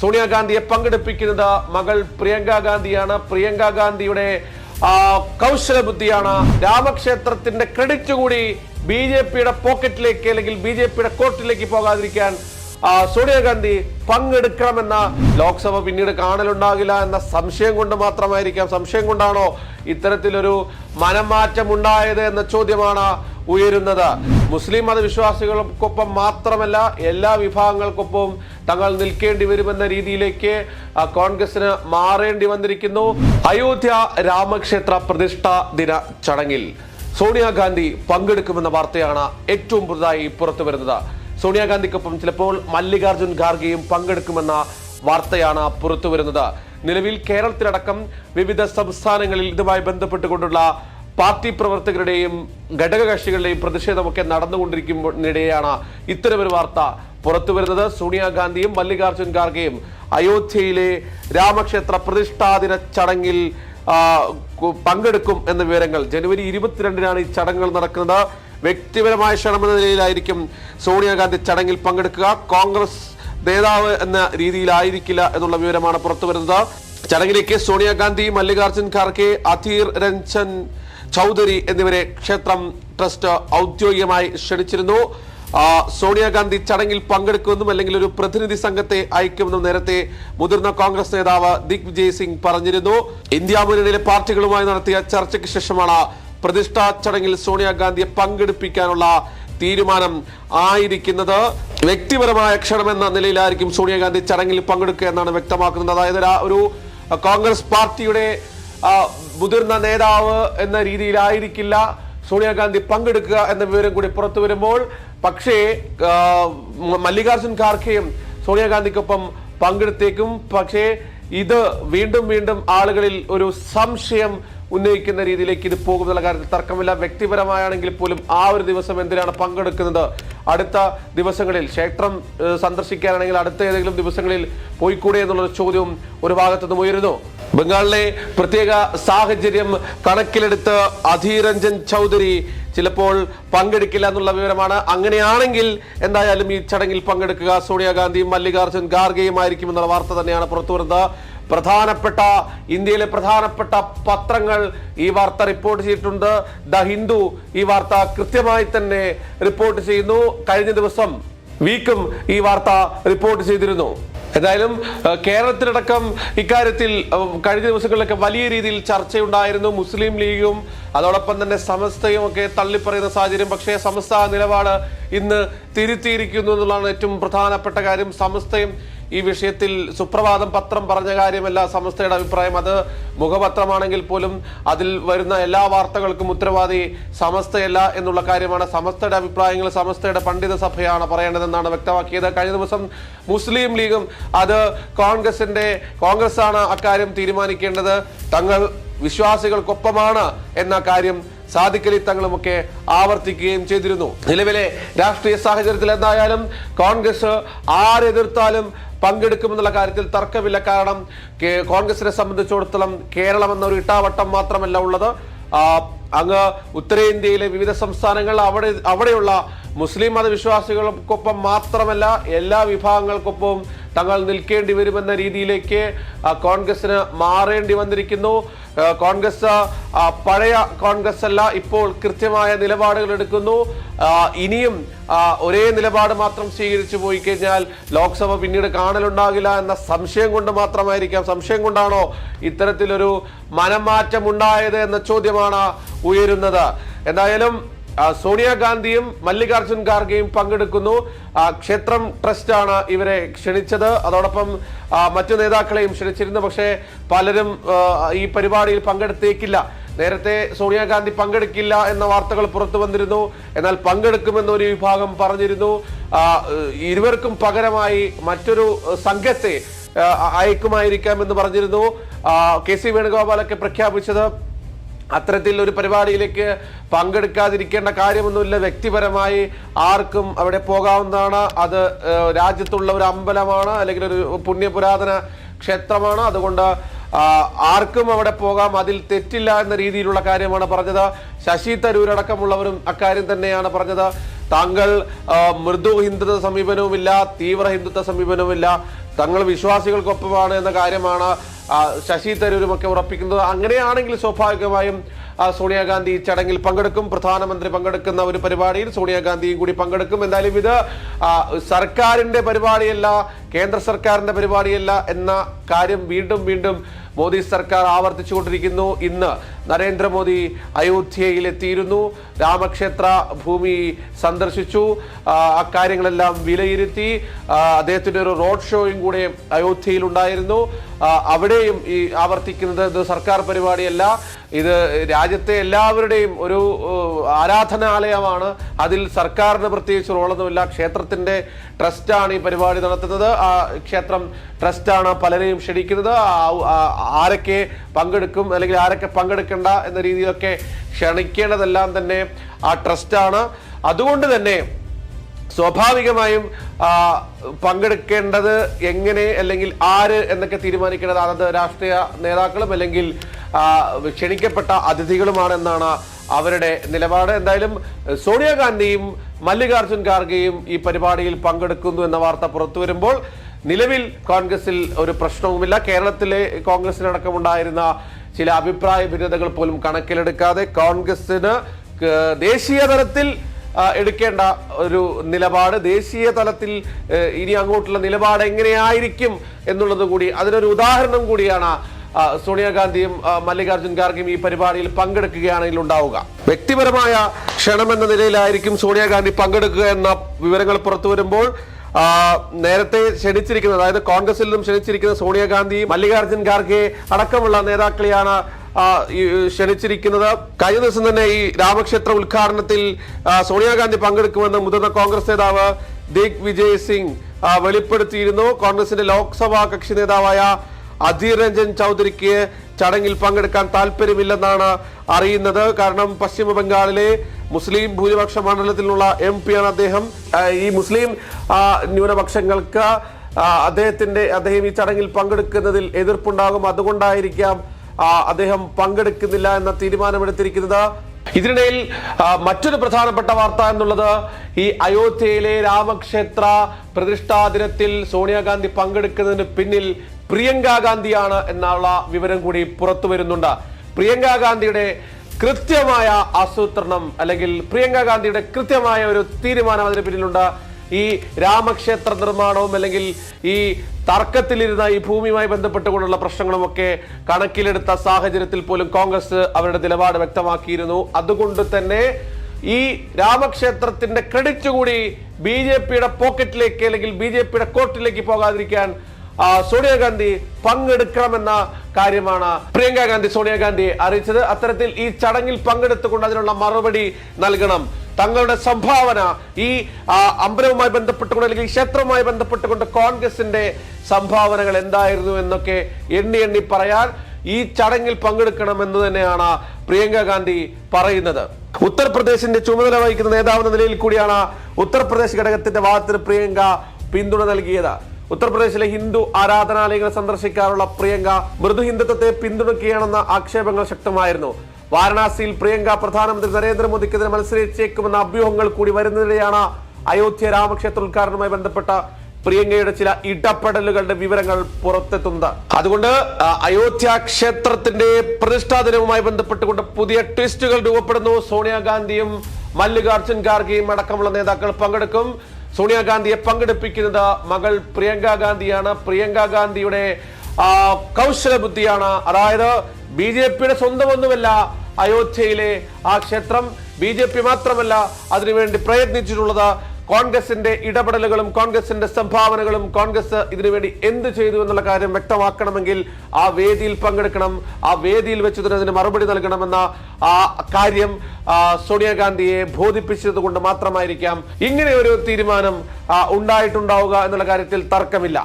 സോണിയാഗാന്ധിയെ പങ്കെടുപ്പിക്കുന്നത് മകൾ പ്രിയങ്ക ഗാന്ധിയാണ്. പ്രിയങ്ക ഗാന്ധിയുടെ കൗശല ബുദ്ധിയാണ് രാമക്ഷേത്രത്തിന്റെ ക്രെഡിറ്റ് കൂടി ബി ജെ പിയുടെ പോക്കറ്റിലേക്ക് അല്ലെങ്കിൽ ബി ജെ പിയുടെ കോർട്ടിലേക്ക് പോകാതിരിക്കാൻ സോണിയാഗാന്ധി പങ്കെടുക്കണമെന്ന ലോക്സഭ പിന്നീട് കാണലുണ്ടാകില്ല എന്ന സംശയം കൊണ്ട് മാത്രമായിരിക്കാം. സംശയം കൊണ്ടാണോ ഇത്തരത്തിലൊരു മനംമാറ്റം ഉണ്ടായത് എന്ന ചോദ്യമാണ് ഉയരുന്നത്. മുസ്ലിം മതവിശ്വാസികൾക്കൊപ്പം മാത്രമല്ല എല്ലാ വിഭാഗങ്ങൾക്കൊപ്പം തങ്ങൾ നിൽക്കേണ്ടി വരുമെന്ന രീതിയിലേക്ക് കോൺഗ്രസിന് മാറേണ്ടി വന്നിരിക്കുന്നു. അയോധ്യ രാമക്ഷേത്ര പ്രതിഷ്ഠ ദിന ചടങ്ങിൽ സോണിയാഗാന്ധി പങ്കെടുക്കുമെന്ന വാർത്തയാണ് ഏറ്റവും പുതുതായി പുറത്തു വരുന്നത് സോണിയാഗാന്ധിക്കൊപ്പം ചിലപ്പോൾ മല്ലികാർജുൻ ഖാർഗെയും പങ്കെടുക്കുമെന്ന വാർത്തയാണ് പുറത്തുവരുന്നത്. നിലവിൽ കേരളത്തിലടക്കം വിവിധ സംസ്ഥാനങ്ങളിൽ ഇതുമായി ബന്ധപ്പെട്ടുകൊണ്ടുള്ള പാർട്ടി പ്രവർത്തകരുടെയും ഘടകകക്ഷികളുടെയും പ്രതിഷേധമൊക്കെ നടന്നുകൊണ്ടിരിക്കുന്നിടെയാണ് ഇത്തരമൊരു വാർത്ത പുറത്തുവരുന്നത്. സോണിയാഗാന്ധിയും മല്ലികാർജുൻ ഖാർഗെയും അയോധ്യയിലെ രാമക്ഷേത്ര പ്രതിഷ്ഠാദിന ചടങ്ങിൽ പങ്കെടുക്കും എന്ന വിവരങ്ങൾ ജനുവരി ഇരുപത്തിരണ്ടിനാണ് ഈ ചടങ്ങുകൾ നടക്കുന്നത്. വ്യക്തിപരമായ ക്ഷണമെന്ന നിലയിലായിരിക്കും സോണിയാഗാന്ധി ചടങ്ങിൽ പങ്കെടുക്കുക. കോൺഗ്രസ് നേതാവ് എന്ന രീതിയിലായിരിക്കില്ല എന്നുള്ള വിവരമാണ് പുറത്തു വരുന്നത്. ചടങ്ങിലേക്ക് സോണിയാഗാന്ധി മല്ലികാർജുൻ ഖാർഗെ അധീർ രഞ്ജൻ ചൗധരി എന്നിവരെ ക്ഷേത്രം ട്രസ്റ്റ് ഔദ്യോഗികമായി ക്ഷണിച്ചിരുന്നു. സോണിയാഗാന്ധി ചടങ്ങിൽ പങ്കെടുക്കുമെന്നും അല്ലെങ്കിൽ ഒരു പ്രതിനിധി സംഘത്തെ അയക്കുമെന്നും നേരത്തെ മുതിർന്ന കോൺഗ്രസ് നേതാവ് ദിഗ് വിജയ് സിംഗ് പറഞ്ഞിരുന്നു. ഇന്ത്യ മുന്നണിയിലെ പാർട്ടികളുമായി നടത്തിയ ചർച്ചയ്ക്ക് ശേഷമാണ് പ്രതിഷ്ഠാ ചടങ്ങിൽ സോണിയാഗാന്ധിയെ പങ്കെടുപ്പിക്കാനുള്ള തീരുമാനം ആയിരിക്കുന്നത്. വ്യക്തിപരമായ ക്ഷണം എന്ന നിലയിലായിരിക്കും സോണിയാഗാന്ധി ചടങ്ങിൽ പങ്കെടുക്കുക എന്നാണ് വ്യക്തമാക്കുന്നത്. അതായത് ഒരു- കോൺഗ്രസ് പാർട്ടിയുടെ മുതിർന്ന നേതാവ് എന്ന രീതിയിലായിരിക്കില്ല സോണിയാഗാന്ധി പങ്കെടുക്കുക എന്ന വിവരം കൂടി പുറത്തു വരുമ്പോൾ. പക്ഷേ മല്ലികാർജുൻ ഖാർഗെയും സോണിയാഗാന്ധിക്കൊപ്പം പങ്കെടുത്തേക്കും. പക്ഷേ ഇത് വീണ്ടും വീണ്ടും ആളുകളിൽ ഒരു സംശയം ഉന്നയിക്കുന്ന രീതിയിലേക്ക് ഇത് പോകുമെന്നുള്ള കാര്യത്തിൽ തർക്കമില്ല. വ്യക്തിപരമായാണെങ്കിൽ പോലും ആ ഒരു ദിവസം എന്തിനാണ് പങ്കെടുക്കുന്നത്? അടുത്ത ദിവസങ്ങളിൽ ക്ഷേത്രം സന്ദർശിക്കാനാണെങ്കിൽ അടുത്ത ഏതെങ്കിലും ദിവസങ്ങളിൽ പോയിക്കൂടെ എന്നുള്ളൊരു ചോദ്യവും ഒരു ഭാഗത്തുനിന്നും ഉയരുന്നു. ബംഗാളിലെ പ്രത്യേക സാഹചര്യം കണക്കിലെടുത്ത് അധീരഞ്ജൻ ചൗധരി ചിലപ്പോൾ പങ്കെടുക്കില്ല എന്നുള്ള വിവരമാണ്. അങ്ങനെയാണെങ്കിൽ എന്തായാലും ഈ ചടങ്ങിൽ പങ്കെടുക്കുക. സോണിയാഗാന്ധിയും മല്ലികാർജുൻ ഖാർഗെയും ആയിരിക്കും എന്നുള്ള വാർത്ത തന്നെയാണ് പുറത്തു വരുന്നത് പ്രധാനപ്പെട്ട ഇന്ത്യയിലെ പ്രധാനപ്പെട്ട പത്രങ്ങൾ ഈ വാർത്ത റിപ്പോർട്ട് ചെയ്തിട്ടുണ്ട്. ദ ഹിന്ദു ഈ വാർത്ത കൃത്യമായി തന്നെ റിപ്പോർട്ട് ചെയ്യുന്നു. കഴിഞ്ഞ ദിവസം വീക്കും ഈ വാർത്ത റിപ്പോർട്ട് ചെയ്തിരുന്നു. എന്തായാലും കേരളത്തിലടക്കം ഇക്കാര്യത്തിൽ കഴിഞ്ഞ ദിവസങ്ങളിലൊക്കെ വലിയ രീതിയിൽ ചർച്ചയുണ്ടായിരുന്നു. മുസ്ലിം ലീഗും അതോടൊപ്പം തന്നെ സമസ്തയും ഒക്കെ തള്ളിപ്പറയുന്ന സാഹചര്യം. പക്ഷേ സമസ്ത നിലപാട് ഇന്ന് തിരുത്തിയിരിക്കുന്നു എന്നുള്ളതാണ് ഏറ്റവും പ്രധാനപ്പെട്ട കാര്യം. സമസ്തയും ഈ വിഷയത്തിൽ സുപ്രഭാതം പത്രം പറഞ്ഞ കാര്യമല്ല സമസ്തയുടെ അഭിപ്രായം. അത് മുഖപത്രമാണെങ്കിൽ പോലും അതിൽ വരുന്ന എല്ലാ വാർത്തകൾക്കും ഉത്തരവാദി സമസ്തയല്ല എന്നുള്ള കാര്യമാണ്. സമസ്തയുടെ അഭിപ്രായങ്ങൾ സമസ്തയുടെ പണ്ഡിത സഭയാണ് പറയേണ്ടതെന്നാണ് വ്യക്തമാക്കിയത്. കഴിഞ്ഞ ദിവസം മുസ്ലിം ലീഗും അത് കോൺഗ്രസിന്റെ കോൺഗ്രസ് ആണ് അക്കാര്യം തീരുമാനിക്കേണ്ടത്. തങ്ങൾ വിശ്വാസികൾക്കൊപ്പമാണ് എന്ന കാര്യം സാദിഖലി തങ്ങളുമൊക്കെ ആവർത്തിക്കുകയും ചെയ്തിരുന്നു. നിലവിലെ രാഷ്ട്രീയ സാഹചര്യത്തിൽ എന്തായാലും കോൺഗ്രസ് ആരെതിർത്താലും പങ്കെടുക്കുമെന്നുള്ള കാര്യത്തിൽ തർക്കമില്ല. കാരണം കോൺഗ്രസിനെ സംബന്ധിച്ചിടത്തോളം കേരളം എന്നൊരു ഇട്ടാവട്ടം മാത്രമല്ല ഉള്ളത്. അങ്ങ് ഉത്തരേന്ത്യയിലെ വിവിധ സംസ്ഥാനങ്ങൾ അവിടെ അവിടെയുള്ള മുസ്ലിം മതവിശ്വാസികൾക്കൊപ്പം മാത്രമല്ല എല്ലാ വിഭാഗങ്ങൾക്കൊപ്പം തങ്ങൾ നിൽക്കേണ്ടി വരുമെന്ന രീതിയിലേക്ക് കോൺഗ്രസിന് മാറേണ്ടി വന്നിരിക്കുന്നു. കോൺഗ്രസ് പഴയ കോൺഗ്രസ് അല്ല ഇപ്പോൾ കൃത്യമായ നിലപാടുകൾ എടുക്കുന്നു. ഇനിയും ഒരേ നിലപാട് മാത്രം സ്വീകരിച്ചു പോയി കഴിഞ്ഞാൽ ലോക്സഭ പിന്നീട് കാണലുണ്ടാകില്ല എന്ന സംശയം കൊണ്ട് മാത്രമായിരിക്കാം. സംശയം കൊണ്ടാണോ ഇത്തരത്തിലൊരു മനംമാറ്റം ഉണ്ടായത് എന്ന ചോദ്യമാണ് ഉയരുന്നത്. എന്തായാലും സോണിയാഗാന്ധിയും മല്ലികാർജുൻ ഖാർഗെയും പങ്കെടുക്കുന്നു. ക്ഷേത്രം ട്രസ്റ്റാണ് ഇവരെ ക്ഷണിച്ചത്. അതോടൊപ്പം മറ്റു നേതാക്കളെയും ക്ഷണിച്ചിരുന്നു. പക്ഷേ പലരും ഈ പരിപാടിയിൽ പങ്കെടുത്തേക്കില്ല. നേരത്തെ സോണിയാഗാന്ധി പങ്കെടുക്കില്ല എന്ന വാർത്തകൾ പുറത്തു വന്നിരുന്നു. എന്നാൽ പങ്കെടുക്കുമെന്ന് ഒരു വിഭാഗം പറഞ്ഞിരുന്നു. ഇരുവർക്കും പകരമായി മറ്റൊരു സംഘത്തെ അയക്കുമായിരിക്കാം എന്ന് പറഞ്ഞിരുന്നു. കെ സി വേണുഗോപാലൊക്കെ പ്രഖ്യാപിച്ചത് അത്തരത്തിൽ ഒരു പരിപാടിയിലേക്ക് പങ്കെടുക്കാതിരിക്കേണ്ട കാര്യമൊന്നുമില്ല. വ്യക്തിപരമായി ആർക്കും അവിടെ പോകാവുന്നതാണ്. അത് രാജ്യത്തുള്ള ഒരു അമ്പലമാണ് അല്ലെങ്കിൽ ഒരു പുണ്യപുരാതന ക്ഷേത്രമാണ്. അതുകൊണ്ട് ആർക്കും അവിടെ പോകാം. അതിൽ തെറ്റില്ല എന്ന രീതിയിലുള്ള കാര്യമാണ് പറഞ്ഞത്. ശശി തരൂരടക്കമുള്ളവരും അക്കാര്യം തന്നെയാണ് പറഞ്ഞത്. താങ്കൾ മൃദു ഹിന്ദുത്വ സമീപനവുമില്ല തീവ്ര ഹിന്ദുത്വ സമീപനവുമില്ല. തങ്ങൾ വിശ്വാസികൾക്കൊപ്പമാണ് എന്ന കാര്യമാണ് ശശി തരൂരും ഒക്കെ ഉറപ്പിക്കുന്നത് അങ്ങനെയാണെങ്കിൽ സ്വാഭാവികമായും സോണിയാഗാന്ധി ഈ ചടങ്ങിൽ പങ്കെടുക്കും. പ്രധാനമന്ത്രി പങ്കെടുക്കുന്ന ഒരു പരിപാടിയിൽ സോണിയാഗാന്ധിയും കൂടി പങ്കെടുക്കും. എന്തായാലും ഇത് സർക്കാരിന്റെ പരിപാടിയല്ല കേന്ദ്ര സർക്കാരിന്റെ പരിപാടിയല്ല എന്ന കാര്യം വീണ്ടും വീണ്ടും മോദി സർക്കാർ ആവർത്തിച്ചുകൊണ്ടിരിക്കുന്നു. ഇന്ന് നരേന്ദ്രമോദി അയോധ്യയിൽ എത്തിയിരുന്നു രാമക്ഷേത്ര ഭൂമി സന്ദർശിച്ചു. അക്കാര്യങ്ങളെല്ലാം വിലയിരുത്തി. അദ്ദേഹത്തിന്റെ ഒരു റോഡ് ഷോയും കൂടെ അയോധ്യയിൽ ഉണ്ടായിരുന്നു. അവിടെയും ഈ ആവർത്തിക്കുന്നത് ഇത് സർക്കാർ പരിപാടിയല്ല. ഇത് രാജ്യത്തെ എല്ലാവരുടെയും ഒരു ആരാധനാലയമാണ്. അതിൽ സർക്കാരിന് പ്രത്യേകിച്ച് റോളൊന്നുമില്ല. ക്ഷേത്രത്തിന്റെ ട്രസ്റ്റാണ് ഈ പരിപാടി നടത്തുന്നത്. ആ ക്ഷേത്രം ട്രസ്റ്റാണ് പലരെയും ക്ഷണിക്കുന്നത്. ആരൊക്കെ പങ്കെടുക്കും അല്ലെങ്കിൽ ആരൊക്കെ പങ്കെടുക്കണ്ട എന്ന രീതിയിലൊക്കെ ക്ഷണിക്കേണ്ടതെല്ലാം തന്നെ ആ ട്രസ്റ്റാണ്. അതുകൊണ്ട് തന്നെ സ്വാഭാവികമായും പങ്കെടുക്കേണ്ടത് എങ്ങനെ അല്ലെങ്കിൽ ആര് എന്നൊക്കെ തീരുമാനിക്കേണ്ടത് അതത് രാഷ്ട്രീയ നേതാക്കളും അല്ലെങ്കിൽ ക്ഷണിക്കപ്പെട്ട അതിഥികളുമാണെന്നാണ് അവരുടെ നിലപാട്. എന്തായാലും സോണിയാഗാന്ധിയും മല്ലികാർജുൻ ഖാർഗെയും ഈ പരിപാടിയിൽ പങ്കെടുക്കുന്നു എന്ന വാർത്ത പുറത്തു വരുമ്പോൾ നിലവിൽ കോൺഗ്രസിൽ ഒരു പ്രശ്നവുമില്ല. കേരളത്തിലെ കോൺഗ്രസിനടക്കമുണ്ടായിരുന്ന ചില അഭിപ്രായ ഭിന്നതകൾ പോലും കണക്കിലെടുക്കാതെ കോൺഗ്രസിന് ദേശീയ തലത്തിൽ എടുക്കേണ്ട ഒരു നിലപാട്. ദേശീയ തലത്തിൽ ഇനി അങ്ങോട്ടുള്ള നിലപാട് എങ്ങനെയായിരിക്കും എന്നുള്ളത് കൂടി അതിനൊരു ഉദാഹരണം കൂടിയാണ് സോണിയാഗാന്ധിയും മല്ലികാർജുൻ ഖാർഗെയും ഈ പരിപാടിയിൽ പങ്കെടുക്കുകയാണെങ്കിൽ ഉണ്ടാവുക. വ്യക്തിപരമായ ക്ഷണമെന്ന നിലയിലായിരിക്കും സോണിയാഗാന്ധി പങ്കെടുക്കുക എന്ന വിവരങ്ങൾ പുറത്തു വരുമ്പോൾ നേരത്തെ ക്ഷണിച്ചിരിക്കുന്നത് അതായത് കോൺഗ്രസിൽ നിന്നും ക്ഷണിച്ചിരിക്കുന്ന സോണിയാഗാന്ധി മല്ലികാർജുൻ ഖാർഗെ അടക്കമുള്ള നേതാക്കളെയാണ് ക്ഷണിച്ചിരിക്കുന്നത്. കഴിഞ്ഞ ദിവസം തന്നെ ഈ രാമക്ഷേത്ര ഉദ്ഘാടനത്തിൽ സോണിയാഗാന്ധി പങ്കെടുക്കുമെന്ന് മുതിർന്ന കോൺഗ്രസ് നേതാവ് ദിഗ് വിജയ് സിംഗ് വെളിപ്പെടുത്തിയിരുന്നു. കോൺഗ്രസിന്റെ ലോക്സഭാ കക്ഷി നേതാവായ അധീർ രഞ്ജൻ ചൗധരിക്ക് ചടങ്ങിൽ പങ്കെടുക്കാൻ താല്പര്യമില്ലെന്നാണ് അറിയുന്നത്. കാരണം പശ്ചിമ ബംഗാളിലെ മുസ്ലിം ഭൂരിപക്ഷ മണ്ഡലത്തിലുള്ള എം ആണ് അദ്ദേഹം. ഈ മുസ്ലിം ന്യൂനപക്ഷങ്ങൾക്ക് അദ്ദേഹത്തിന്റെ അദ്ദേഹം ഈ ചടങ്ങിൽ പങ്കെടുക്കുന്നതിൽ എതിർപ്പുണ്ടാകും. അതുകൊണ്ടായിരിക്കാം അദ്ദേഹം പങ്കെടുക്കുന്നില്ല എന്ന തീരുമാനമെടുത്തിരിക്കുന്നത്. ഇതിനിടയിൽ മറ്റൊരു പ്രധാനപ്പെട്ട വാർത്ത എന്നുള്ളത് ഈ അയോധ്യയിലെ രാമക്ഷേത്ര പ്രതിഷ്ഠാ ദിനത്തിൽ സോണിയാഗാന്ധി പങ്കെടുക്കുന്നതിന് പിന്നിൽ പ്രിയങ്ക ഗാന്ധിയാണ് എന്നുള്ള വിവരം കൂടി പുറത്തു വരുന്നുണ്ട്. പ്രിയങ്ക ഗാന്ധിയുടെ കൃത്യമായ ആസൂത്രണം അല്ലെങ്കിൽ പ്രിയങ്ക ഗാന്ധിയുടെ കൃത്യമായ ഒരു തീരുമാനം അതിന് പിന്നിലുണ്ട്. ഈ രാമക്ഷേത്ര നിർമ്മാണവും അല്ലെങ്കിൽ ഈ തർക്കത്തിലിരുന്ന ഈ ഭൂമിയുമായി ബന്ധപ്പെട്ടുകൊണ്ടുള്ള പ്രശ്നങ്ങളുമൊക്കെ കണക്കിലെടുത്ത സാഹചര്യത്തിൽ പോലും കോൺഗ്രസ് അവരുടെ നിലപാട് വ്യക്തമാക്കിയിരുന്നു. അതുകൊണ്ട് തന്നെ ഈ രാമക്ഷേത്രത്തിന്റെ ക്രെഡിറ്റ് കൂടി ബി ജെ പിയുടെ പോക്കറ്റിലേക്ക് അല്ലെങ്കിൽ ബി ജെ പിയുടെ കോർട്ടിലേക്ക് പോകാതിരിക്കാൻ സോണിയാഗാന്ധി പങ്കെടുക്കണമെന്ന കാര്യമാണ് പ്രിയങ്ക ഗാന്ധി സോണിയാഗാന്ധി അറിയിച്ചത്. അത്തരത്തിൽ ഈ ചടങ്ങിൽ പങ്കെടുത്തുകൊണ്ട് അതിനുള്ള മറുപടി നൽകണം. തങ്ങളുടെ സംഭാവന ഈ അമ്പലവുമായി ബന്ധപ്പെട്ടുകൊണ്ട് അല്ലെങ്കിൽ ക്ഷേത്രവുമായി ബന്ധപ്പെട്ടുകൊണ്ട് കോൺഗ്രസിന്റെ സംഭാവനകൾ എന്തായിരുന്നു എന്നൊക്കെ എണ്ണി എണ്ണി പറയാൻ ഈ ചടങ്ങിൽ പങ്കെടുക്കണം എന്ന് തന്നെയാണ് പ്രിയങ്ക ഗാന്ധി പറയുന്നത്. ഉത്തർപ്രദേശിന്റെ ചുമതല വഹിക്കുന്ന നേതാവെന്ന നിലയിൽ കൂടിയാണ് ഉത്തർപ്രദേശ് ഘടകത്തിന്റെ വാദത്തിന് പ്രിയങ്ക പിന്തുണ നൽകിയത്. ഉത്തർപ്രദേശിലെ ഹിന്ദു ആരാധനാലയങ്ങൾ സന്ദർശിക്കാറുള്ള പ്രിയങ്ക മൃദു ഹിന്ദുത്വത്തെ പിന്തുണയ്ക്കുകയാണെന്ന ആക്ഷേപങ്ങൾ ശക്തമായിരുന്നു. വാരണാസിയിൽ പ്രിയങ്ക പ്രധാനമന്ത്രി നരേന്ദ്രമോദിക്കെതിരെ മത്സരിച്ചേക്കുമെന്ന അഭ്യൂഹങ്ങൾ കൂടി വരുന്നതിനിടെയാണ് അയോധ്യ രാമക്ഷേത്ര ഉദ്ഘാടനവുമായി ബന്ധപ്പെട്ട പ്രിയങ്കയുടെ ചില ഇടപെടലുകളുടെ വിവരങ്ങൾ പുറത്തെത്തുന്നത്. അതുകൊണ്ട് അയോധ്യ ക്ഷേത്രത്തിന്റെ പ്രതിഷ്ഠാ ദിനവുമായി ബന്ധപ്പെട്ടുകൊണ്ട് പുതിയ ട്വിസ്റ്റുകൾ രൂപപ്പെടുന്നു. സോണിയാഗാന്ധിയും മല്ലികാർജുൻ ഖാർഗെയും അടക്കമുള്ള നേതാക്കൾ പങ്കെടുക്കും. സോണിയാഗാന്ധിയെ പങ്കെടുപ്പിക്കുന്നത് മകൾ പ്രിയങ്ക ഗാന്ധിയാണ്. പ്രിയങ്ക ഗാന്ധിയുടെ കൗശല ബുദ്ധിയാണ് അതായത് ബി ജെ പിയുടെ സ്വന്തമൊന്നുമല്ല അയോധ്യയിലെ ആ ക്ഷേത്രം. ബി ജെ പി മാത്രമല്ല അതിനുവേണ്ടി പ്രയത്നിച്ചിട്ടുള്ളത് കോൺഗ്രസിന്റെ ഇടപെടലുകളും കോൺഗ്രസിന്റെ സംഭാവനകളും കോൺഗ്രസ് ഇതിനുവേണ്ടി എന്ത് ചെയ്തു എന്നുള്ള കാര്യം വ്യക്തമാക്കണമെങ്കിൽ ആ വേദിയിൽ പങ്കെടുക്കണം. ആ വേദിയിൽ വെച്ച് തന്നെ അതിന് മറുപടി നൽകണമെന്ന ആ കാര്യം സോണിയാഗാന്ധിയെ ബോധിപ്പിച്ചത് കൊണ്ട് മാത്രമായിരിക്കാം ഇങ്ങനെ ഒരു തീരുമാനം ഉണ്ടായിട്ടുണ്ടാവുക എന്നുള്ള കാര്യത്തിൽ തർക്കമില്ല.